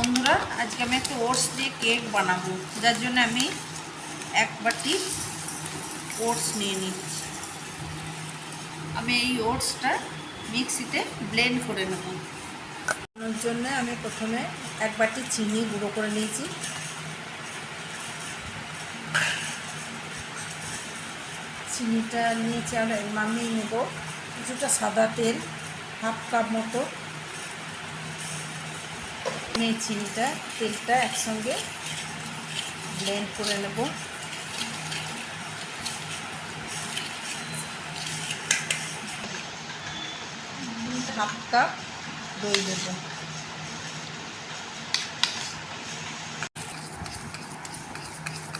বন্ধুরা, আজকে আমি একটা ওটস দিয়ে কেক বানাবো। যার জন্য আমি এক বাটি ওটস নিয়ে নিচ্ছি। আমি এই ওটসটা মিক্সিতে ব্লেন্ড করে নেব। বানানোর জন্য আমি প্রথমে এক বাটি চিনি গুঁড়ো করে নিয়েছি। চিনিটা নিয়েছি আর নামিয়ে নেব। কিছুটা সাদা তেল, হাফ কাপ মতো। নিয়ে চিনিটা, তেলটা একসঙ্গে ব্লেন্ড করে নেব। হাফ কাপ দই দেব।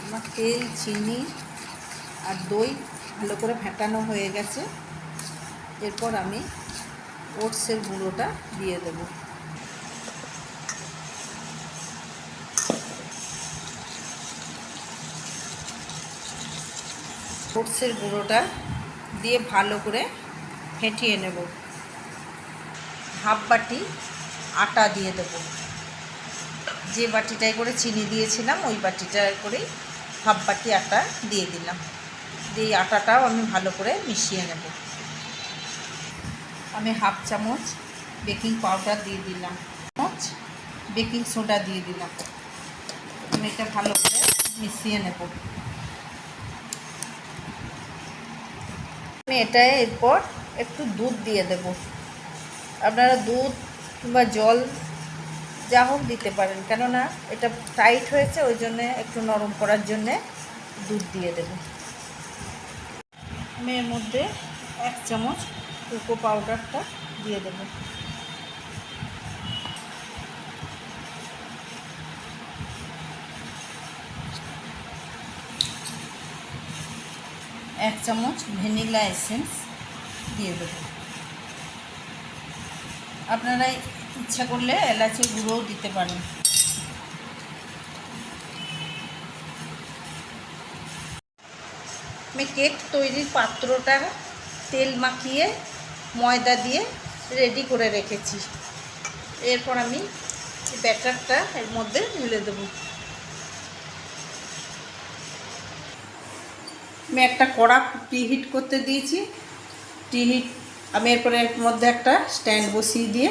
আমার তেল, চিনি আর দই ভালো করে ফেটানো হয়ে গেছে। এরপর আমি ওটসের গুঁড়োটা দিয়ে দেবো। ওটসের গুঁড়োটা দিয়ে ভালো করে ফেটিয়ে নেব। হাফ বাটি আটা দিয়ে দেব। যে বাটিটায় করে চিনি দিয়েছিলাম, ওই বাটিটায় করেই হাফ বাটি আটা দিয়ে দিলাম। দিয়ে আটাটাও আমি ভালো করে মিশিয়ে নেব। আমি হাফ চামচ বেকিং পাউডার দিয়ে দিলাম। চামচ বেকিং সোডা দিয়ে দিলাম। আমি এটা ভালো করে মিশিয়ে নেব। আমি এটা এরপর একটু দুধ দিয়ে দেব। আপনারা দুধ কিংবা জল যা হোক দিতে পারেন। কেননা এটা টাইট হয়েছে, ওই জন্যে একটু নরম করার জন্যে দুধ দিয়ে দেব। আমি এর মধ্যে এক চামচ কোকো পাউডারটা দিয়ে দেব। এক চামচ ভ্যানিলা এসেন্স দিয়ে দেব। আপনারা ইচ্ছা করলে এলাচের গুঁড়োও দিতে পারেন। আমি কেক তৈরির পাত্রটা তেল মাখিয়ে ময়দা দিয়ে রেডি করে রেখেছি। এরপর আমি ব্যাটারটা এর মধ্যে ঢেলে দেবো। আমি একটা কড়া প্রিহিট করতে দিয়েছি। প্রিহিট আমি এরপরে এর মধ্যে একটা স্ট্যান্ড বসিয়ে দিয়ে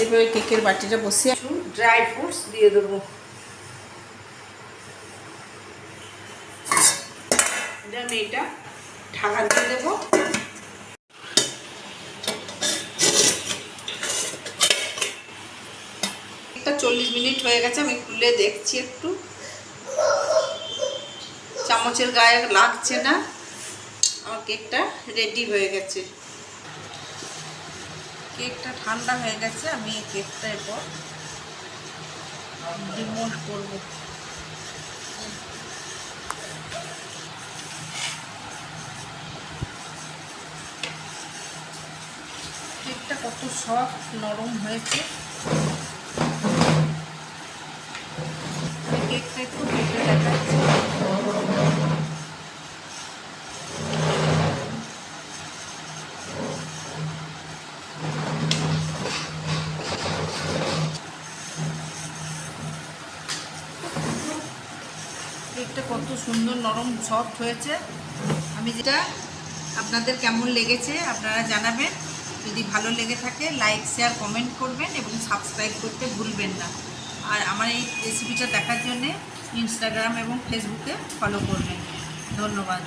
এরপরে কেকের বাটিটা বসিয়ে ড্রাই ফ্রুটস দিয়ে দেবো। আমি এটা ঢাকা দিয়ে দেবো। চল্লিশ মিনিট হয়ে গেছে, আমি খুলে দেখছি একটু। চামচের গায়ে লাগছে না। আমার কেকটা রেডি হয়ে গেছে। কেকটা ঠান্ডা হয়ে গেছে, আমি এই কেকটা এরপর রিমুভ করব। কেকটা কত সফট, নরম হয়েছে কেকটা একটু কেটে দেখাচ্ছি কেকটা কত সুন্দর নরম সফট হয়েছে। আমি যেটা আপনাদের কেমন লেগেছে আপনারা জানাবেন। যদি ভালো লেগে থাকে লাইক শেয়ার কমেন্ট করবেন এবং সাবস্ক্রাইব করতে ভুলবেন না। আর আমার এই রেসিপিটা দেখার জন্যে ইনস্টাগ্রাম এবং ফেসবুকে ফলো করবেন। ধন্যবাদ।